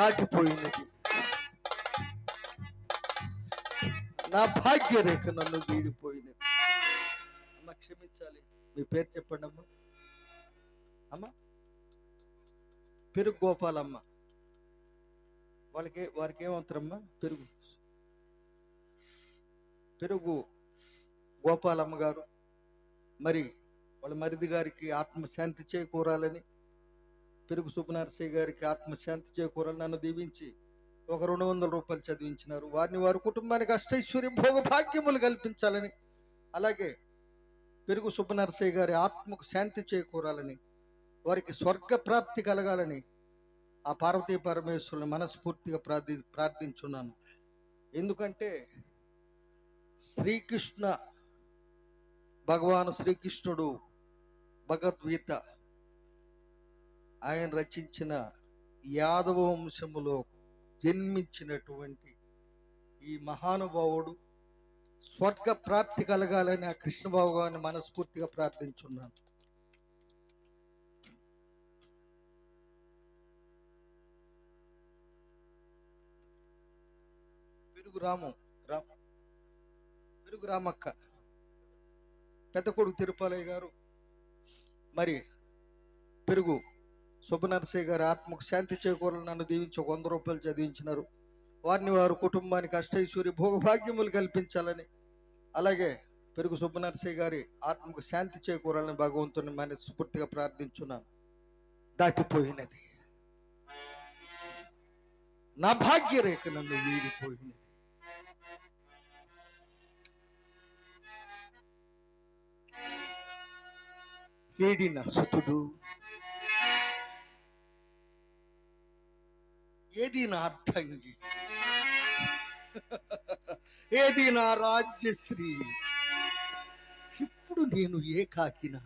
దాటిపోయినది నా భాగ్యరేఖ నన్ను వీడిపోయినది. అమ్మ క్షమించాలి. మీ పేరు చెప్పండి అమ్మా. అమ్మ? పెరుగు గోపాలమ్మ. వాళ్ళకి వారికి ఏమవుతారమ్మా? పెరుగు. పెరుగు గోపాలమ్మ గారు. మరి వాళ్ళ మరిది గారికి ఆత్మశాంతి చేకూరాలని పెరుగు సుబ్బనరసయ్య గారికి ఆత్మశాంతి చేకూరాలని నన్ను దీవించి ఒక రెండు వందల రూపాయలు చదివించినారు. వారిని వారి కుటుంబానికి అష్టైశ్వర్య భోగ భాగ్యములు కల్పించాలని అలాగే పెరుగు సుబ్బనరసయ్య గారి ఆత్మకు శాంతి చేకూరాలని వారికి స్వర్గ ప్రాప్తి కలగాలని ఆ పార్వతీ పరమేశ్వరుని మనస్ఫూర్తిగా ప్రార్థి ప్రార్థించున్నాను. ఎందుకంటే శ్రీకృష్ణ భగవాను శ్రీకృష్ణుడు భగవద్గీత ఆయన రచించిన యాదవ వంశములో జన్మించినటువంటి ఈ మహానుభావుడు స్వర్గ ప్రాప్తి కలగాలని ఆ కృష్ణ గారిని మనస్ఫూర్తిగా ప్రార్థించున్నాను. పెరుగు రాము రామ్ పెరుగు రామక్క పెద్ద కొడుకు తిరుపాలయ్య గారు మరి పెరుగు సుబ్బనరసయ్య గారి ఆత్మకు శాంతి చేకూరలు నన్ను దీవించి ఒక వంద రూపాయలు చదివించినారు. వారిని వారు కుటుంబానికి అష్టైశ్వర్య భోగభాగ్యములు కల్పించాలని అలాగే పెరుగు సుబ్బనరసయ్య గారి ఆత్మకు శాంతి చేకూరాలని భగవంతుని మనస్ఫూర్తిగా ప్రార్థించున్నాను. దాటిపోయినది. నా భాగ్యరేఖ నన్ను వీడిపోయినది. ఏడి సుతుడు ఏది నా అర్థంగి? ఏది నా రాజ్యశ్రీ? ఇప్పుడు నేను ఏకాకిన?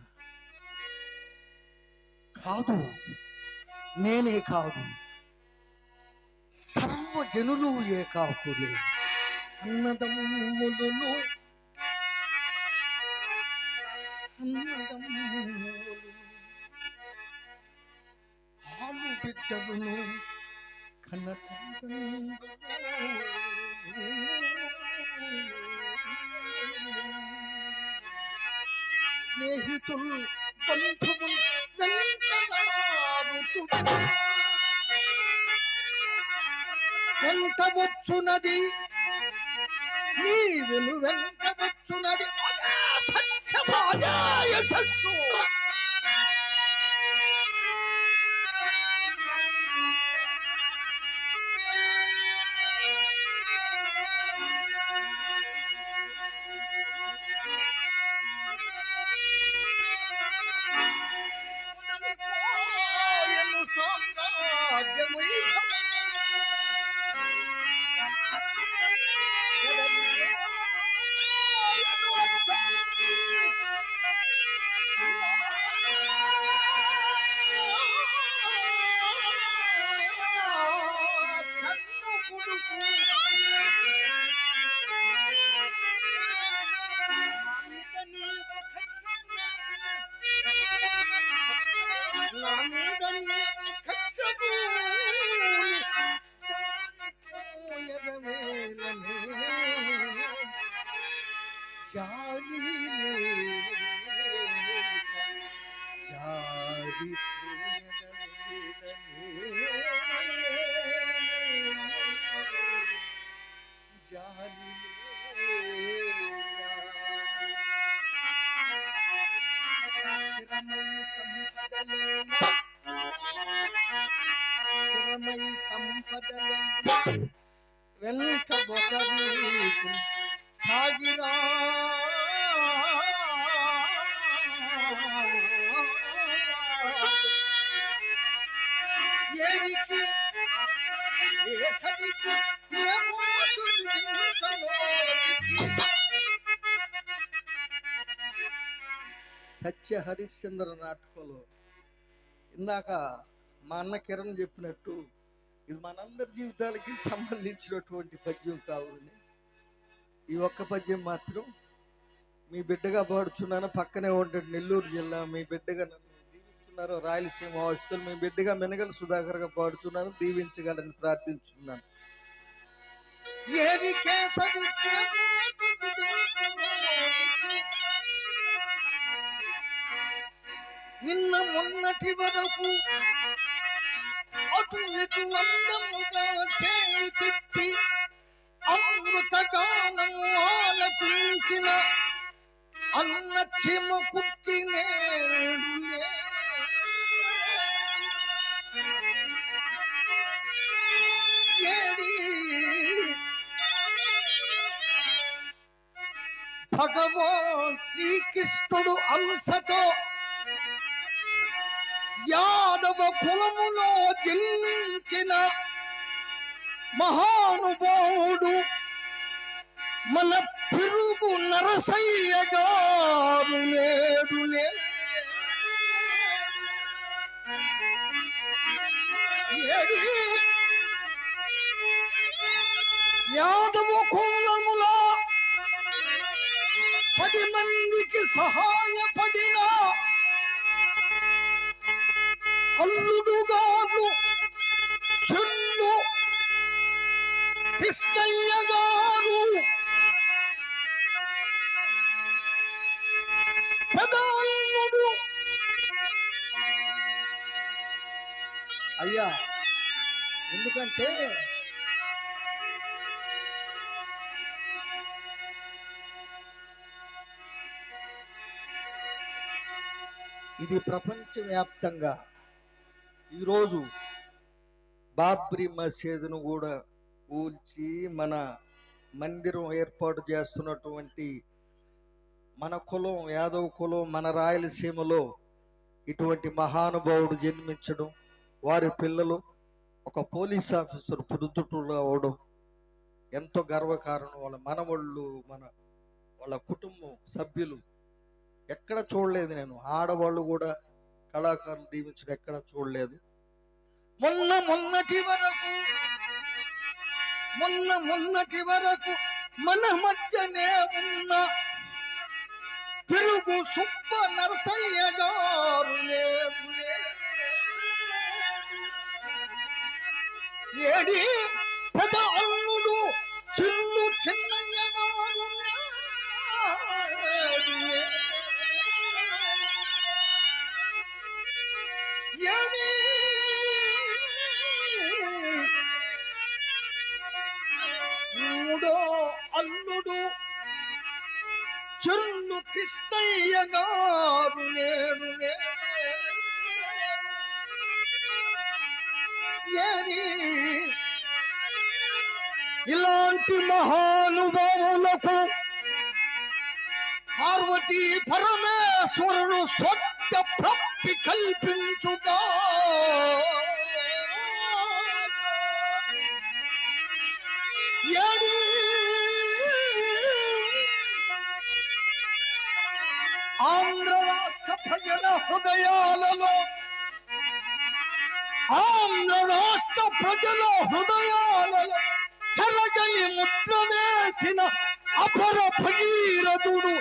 కాదు నేనే కాదు. సర్వజనులు ఏకాకులే. అన్నదమ్ములను. అన్నదమ్ములు ఆలు బిడ్డలను కన్న స్నేహితులు బంధువులు వచ్చునది. నీ వెను వెంట వచ్చునది. అదే సత్యమాదాయ సంపదలేన వెంట సాగిరా ఏ ఏ మోటు సత్య హరిశ్చంద్ర నాటకంలో ఇందాక మా అన్న కిరణ్ చెప్పినట్టు ఇది మనందరి జీవితాలకి సంబంధించినటువంటి పద్యం కావుని ఈ ఒక్క పద్యం మాత్రం మీ బిడ్డగా పాడుచున్నాను పక్కనే ఉంటాడు నెల్లూరు జిల్లా మీ బిడ్డగా నన్ను దీవిస్తున్న రాయలసీమ వాసులు మీ బిడ్డగా మెనగల సుధాకర్గా పాడుతున్నాను. దీవించగలని ప్రార్థించున్నాను. నిన్న మొన్నటి వరకు అటు ఇటు అందముగా చేయి తిప్పి అమృతగానం ఆలపించిన అన్న చిమ కుర్చి ఏడి? భగవాన్ శ్రీకృష్ణుడు అంశతో యాదవ కులములో జన్మించిన మహానుభావుడు మన పిరుగు నరసయ్య గారు నేడు యాదవ కులములో పది మందికి సహాయపడిన అల్లుడు గారు చెల్లు కృష్ణయ్య గారు పెదాల్లుడు అయ్యా ఎందుకంటే ఇది ప్రపంచవ్యాప్తంగా ఈరోజు బాబ్రీ మసీదును కూడా కూల్చి మన మందిరం ఏర్పాటు చేస్తున్నటువంటి మన కులం యాదవ కులం మన రాయలసీమలో ఇటువంటి మహానుభావుడు జన్మించడం వారి పిల్లలు ఒక పోలీస్ ఆఫీసర్ పురుదుటులు అవడం ఎంతో గర్వకారణం. వాళ్ళ మనవళ్ళు మన వాళ్ళ కుటుంబం సభ్యులు ఎక్కడ చూడలేదు నేను. ఆడవాళ్ళు కూడా కళాకారులు దీవించడం ఎక్కడ చూడలేదు మొన్న మొన్నటి వరకు మొన్న మొన్నటి వరకు మన మధ్యనే ఉన్న పెరుగు సుబ్బ నరసయ్య గారు లేవులే. ఏడి అల్లుడు చెల్లు కృష్ణయ్య గారు నేను ఇలాంటి మహానుభావులకు పార్వతీ పరమేశ్వరుడు స్వచ్ఛ ప్రాప్తి కల్పించుగా ఏ ఆంధ్ర రాష్ట్ర ప్రజల హృదయాలలో. ఆంధ్ర రాష్ట్ర ప్రజల హృదయాలలో చలగని ముద్ర వేసిన అపర భగీరథుడు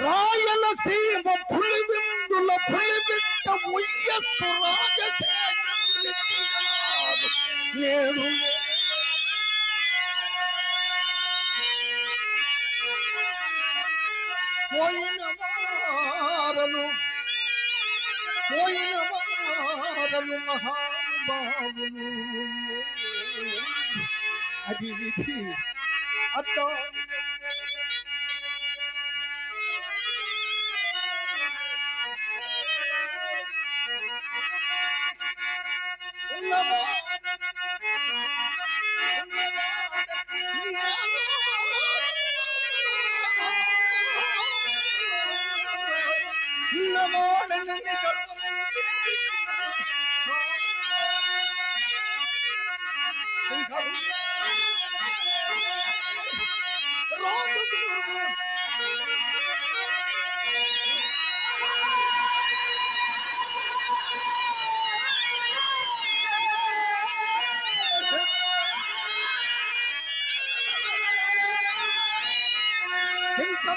రాయలసీమ పులివిందుల పులిబిట్ట ఉయ్యస్సు రాజశేఖర రెడ్డి వారలు పోయిన వారలు మహానుభావులు అది విధి అద్దా